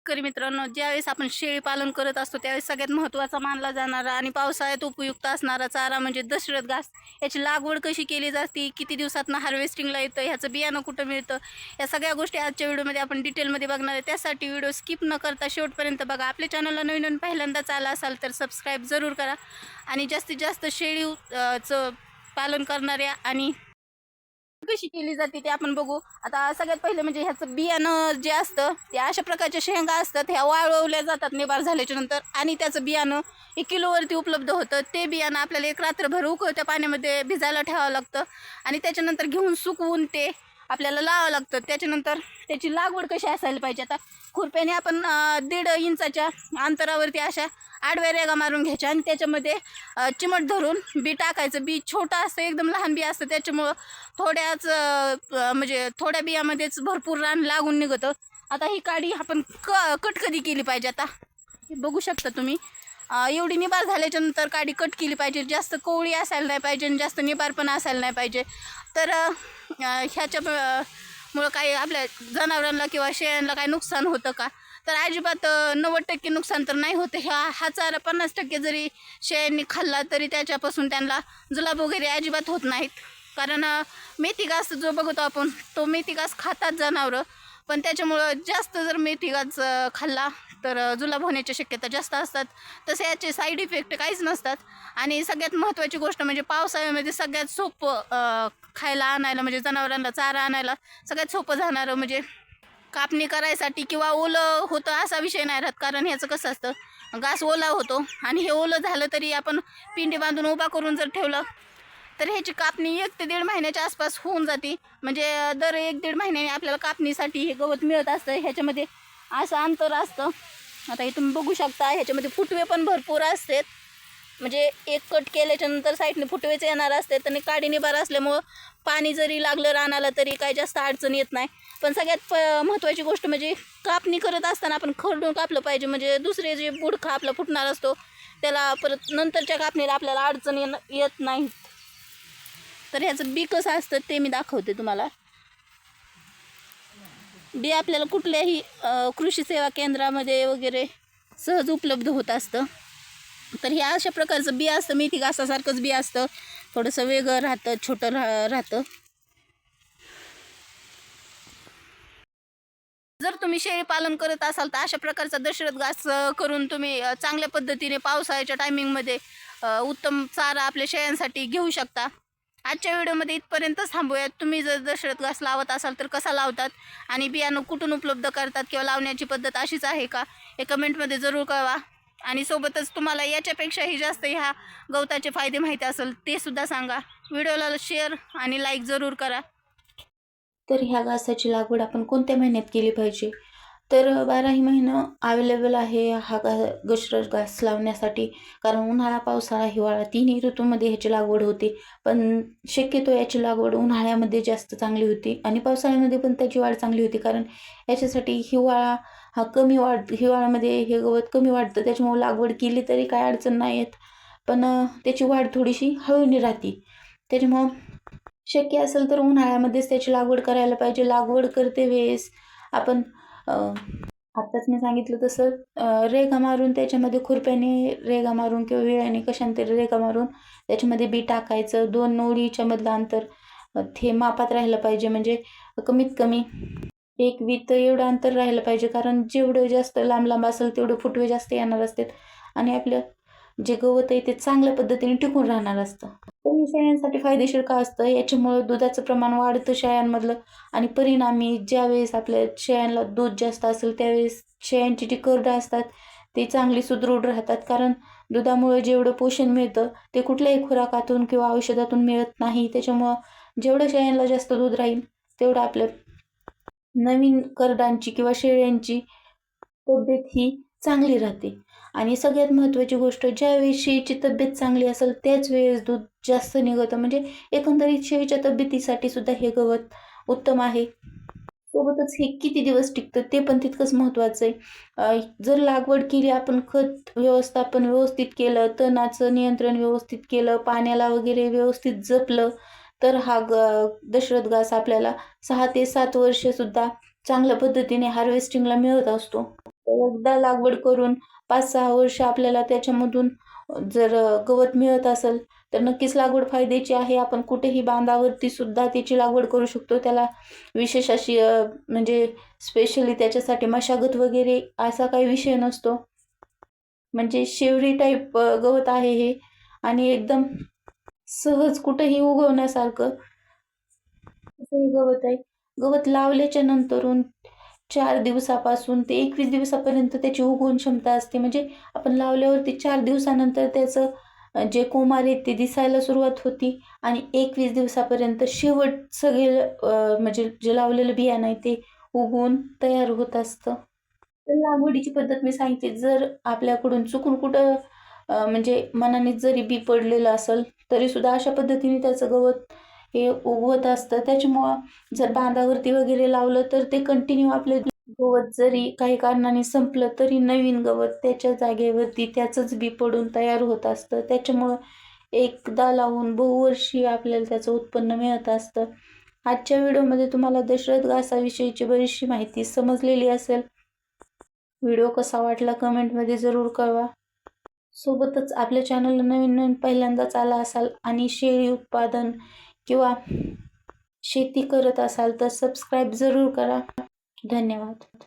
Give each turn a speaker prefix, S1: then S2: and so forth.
S1: शेतकरी मित्रांनो ज्यावेळेस आपण शेळी पालन करत असतो त्यावेळेस सगळ्यात महत्त्वाचा मानला जाणारा आणि पावसाळ्यात उपयुक्त असणारा चारा म्हणजे दशरथ घास. याची लागवड कशी केली जाते किती दिवसातनं हार्वेस्टिंगला येतं ह्याचं बियाणं कुठं मिळतं या सगळ्या गोष्टी आजच्या व्हिडिओमध्ये आपण डिटेलमध्ये बघणार आहे. त्यासाठी व्हिडिओ स्किप न करता शेवटपर्यंत बघा. आपल्या चॅनलला नवीन नवीन पहिल्यांदाच आला असाल तर सबस्क्राईब जरूर करा. आणि जास्तीत जास्त शेळी चं पालन करणाऱ्या आणि कशी केली जाते ते आपण बघू. आता सगळ्यात पहिलं म्हणजे ह्याचं बियाणं जे असतं ते अशा प्रकारच्या शेंगा असतात ह्या वाळवल्या जातात निबार झाल्याच्यानंतर. आणि त्याचं बियाणं एक किलोवरती उपलब्ध होतं. ते बियाणं आपल्याला एक रात्रभर उकळत्या पाण्यामध्ये भिजायला ठेवावं लागतं. आणि त्याच्यानंतर घेऊन सुकवून ते आपल्याला लावावं लागतं. त्याच्यानंतर त्याची लागवड कशी असायला पाहिजे? आता खुरप्याने आपण दीड इंचाच्या अंतरावरती अशा आडव्या रेगा मारून घ्यायच्या आणि त्याच्यामध्ये चिमट धरून बी टाकायचं. बी छोटं असतं एकदम लहान बी असतं. त्याच्यामुळं थोड्याच म्हणजे थोड्या बियामध्येच भरपूर रान लागून निघतं. आता ही काडी आपण क कट कधी केली पाहिजे आता? बघू शकता तुम्ही. एवढी निबार झाल्याच्यानंतर काडी कट केली पाहिजे. जास्त कोवळी असायला नाही पाहिजे आणि जास्त निबारपणा असायला नाही पाहिजे. तर ह्याच्या मुळं काही आपल्या जनावरांना किंवा शेळ्यांना काही नुकसान होतं का? तर अजिबात नव्वद टक्के नुकसान तर नाही होतं. ह्या हा चारा पन्नास टक्के जरी शेळ्यांनी खाल्ला तरी त्याच्यापासून त्यांना जुलाब वगैरे अजिबात होत नाहीत. कारण मेथी घास जो बघतो आपण तो मेथी घास खातात जनावरं. पण त्याच्यामुळं जास्त जर मेथी घास खाल्ला तर जुलाब होण्याच्या शक्यता जास्त असतात. तसे याचे साईड इफेक्ट काहीच नसतात. आणि सगळ्यात महत्त्वाची गोष्ट म्हणजे पावसाळ्यामध्ये सगळ्यात सोपं खायला आणायला म्हणजे जनावरांना चारा आणायला सगळ्यात सोपं जाणारं म्हणजे कापणी करायसाठी किंवा ओलं होतं असा विषय नाही राहत. कारण ह्याचं कसं असतं घास ओला होतो आणि हे ओलं झालं तरी आपण पिंडी बांधून उभा करून जर ठेवलं तर ह्याची कापणी एक ते दीड महिन्याच्या आसपास होऊन जाते. म्हणजे दर एक दीड महिन्याने आपल्याला कापणीसाठी हे गवत मिळत असतं. ह्याच्यामध्ये असं अंतर असतं. आता हे तुम्ही बघू शकता ह्याच्यामध्ये फुटवे पण भरपूर असतात. म्हणजे एक कट केल्याच्यानंतर साईडने फुटवेच येणार असतात आणि काडीने बरं असल्यामुळं पाणी जरी लागलं रानाला तरी काही जास्त अडचण येत नाही. पण सगळ्यात प महत्त्वाची गोष्ट म्हणजे कापणी करत असताना आपण खरडून कापलं पाहिजे. म्हणजे दुसरे जे बुडखा आपला फुटणार असतो त्याला परत नंतरच्या कापणीला आपल्याला अडचण येणं येत नाहीत तर ह्याचं बी कसं असतं ते मी दाखवते तुम्हाला. बी आपल्याला कुठल्याही कृषी सेवा केंद्रामध्ये वगैरे सहज उपलब्ध होत असतं. तर ह्या अशा प्रकारचं बी असतं मेथी घासासारखंच बी असतं. थोडंसं वेगळं राहतं छोटं राह राहतं. जर तुम्ही शेळी पालन करत असाल तर अशा प्रकारचा दशरथ घास करून तुम्ही चांगल्या पद्धतीने पावसाळ्याच्या टायमिंगमध्ये उत्तम चारा आपल्या शेळ्यांसाठी घेऊ शकता. आजच्या व्हिडिओमध्ये इथपर्यंतच थांबूयात. तुम्ही जर दशरथ घास लावत असाल तर कसा लावतात आणि बियाणं कुठून उपलब्ध करतात किंवा लावण्याची पद्धत अशीच आहे का हे कमेंटमध्ये जरूर कळवा. आणि सोबतच तुम्हाला याच्यापेक्षाही जास्त ह्या गवताचे फायदे माहिती असेल ते सुद्धा सांगा. व्हिडिओला शेअर आणि लाईक जरूर करा.
S2: तर ह्या घासाची लागवड आपण कोणत्या महिन्यात केली पाहिजे? तर बाराही महिनं अवेलेबल आहे हा घा गशरस घास लावण्यासाठी. कारण उन्हाळा पावसाळा हिवाळा तिन्ही ऋतूमध्ये ह्याची लागवड होते. पण शक्यतो याची लागवड उन्हाळ्यामध्ये जास्त चांगली होती आणि पावसाळ्यामध्ये पण त्याची वाढ चांगली होती. कारण याच्यासाठी हिवाळा हा कमी वाढ हिवाळ्यामध्ये हे गवत कमी वाढतं. त्याच्यामुळे लागवड केली तरी काय अडचण नाही येत. पण त्याची वाढ थोडीशी हळूनी राहते. त्याच्यामुळं शक्य असेल तर उन्हाळ्यामध्येच त्याची लागवड करायला पाहिजे. लागवड करते वेळेस आपण आत्ताच मी सांगितलं तसं रेगा मारून त्याच्यामध्ये खुरप्याने रेगा मारून किंवा विळ्याने कशाने रेगा मारून त्याच्यामध्ये बी टाकायचं. दोन नोडीच्या मधलं अंतर थे ते मापात राहिलं पाहिजे. म्हणजे कमीत कमी एक वीत एवढं अंतर राहिलं पाहिजे. कारण जेवढं जास्त लांब लांब असेल तेवढं फुटवे जास्त येणार असतात. आणि आपलं जे गवत आहे ते चांगल्या पद्धतीने टिकून राहणार असतं. तर हे शेळ्यांसाठी फायदेशीर का असतं? याच्यामुळं दुधाचं प्रमाण वाढतं शेळ्यांमधलं. आणि परिणामी ज्यावेळेस आपल्या शेळ्यांना दूध जास्त असेल त्यावेळेस शेळ्यांची जी करडं असतात ते चांगली सुदृढ राहतात. कारण दुधामुळे जेवढं पोषण मिळतं ते कुठल्याही खुराकातून किंवा औषधातून मिळत नाही. त्याच्यामुळं जेवढं शेळ्यांना जास्त दूध राहील तेवढं आपल्या नवीन करडांची किंवा शेळ्यांची तब्येत ही चांगली राहते. आणि सगळ्यात महत्त्वाची गोष्ट ज्यावेळेस शेळीची तब्येत चांगली असेल त्याच वेळेस दूध जास्त निघतं. म्हणजे एकंदरीत शेळीच्या तब्येतीसाठी सुद्धा हे गवत उत्तम आहे. सोबतच हे किती दिवस टिकतं ते पण तितकंच महत्त्वाचं आहे. जर लागवड केली आपण खत व्यवस्थापन व्यवस्थित केलं तणाचं नियंत्रण व्यवस्थित केलं पाण्याला वगैरे व्यवस्थित जपलं तर हा ग दशरथ घास आपल्याला सहा ते सात वर्षसुद्धा चांगल्या पद्धतीने हार्वेस्टिंगला मिळत असतो. एकदा लागवड करून पाच सहा वर्ष आपल्याला त्याच्यामधून जर गवत मिळत असेल तर नक्कीच लागवड फायद्याची आहे. आपण कुठेही बांधावरती सुद्धा त्याची लागवड करू शकतो. त्याला विशेष अशी म्हणजे स्पेशली त्याच्यासाठी मशागत वगैरे असा काही विषय नसतो. म्हणजे शेवरी टाईप गवत आहे हे. आणि एकदम सहज कुठेही उगवण्यासारखं गवत आहे. गवत लावल्याच्या नंतरून चार दिवसापासून ते एकवीस दिवसापर्यंत त्याची उगवण क्षमता असते. म्हणजे आपण लावल्यावरती चार दिवसानंतर त्याचं जे कोमार आहेत ते दिसायला सुरुवात होती. आणि एकवीस दिवसापर्यंत शेवट सगळे म्हणजे जे लावलेलं बियाणं आहे ते उगवून तयार होत असतं. तर लागवडीची पद्धत मी सांगितली जर आपल्याकडून चुकून कुठं म्हणजे मनाने जरी बी पडलेलं असेल तरीसुद्धा अशा पद्धतीने त्याचं गवत हे उगवत असतं. त्याच्यामुळं जर बांधावरती वगैरे लावलं तर ते कंटिन्यू आपलं गवत जरी काही कारणाने संपलं तरी नवीन गवत त्याच्या जागेवरती त्याचंच बी पडून तयार होत असतं. त्याच्यामुळं एकदा लावून बहुवर्षी आपल्याला त्याचं उत्पन्न मिळत असतं. आजच्या व्हिडिओमध्ये तुम्हाला दशरथ घासाविषयीची बरीचशी माहिती समजलेली असेल. व्हिडिओ कसा वाटला कमेंटमध्ये जरूर कळवा. सोबतच आपल्या चॅनलला नवीन नवीन पहिल्यांदाच आला असाल आणि शेळी उत्पादन किंवा शेती करत असाल तर सबस्क्राईब जरूर करा. धन्यवाद.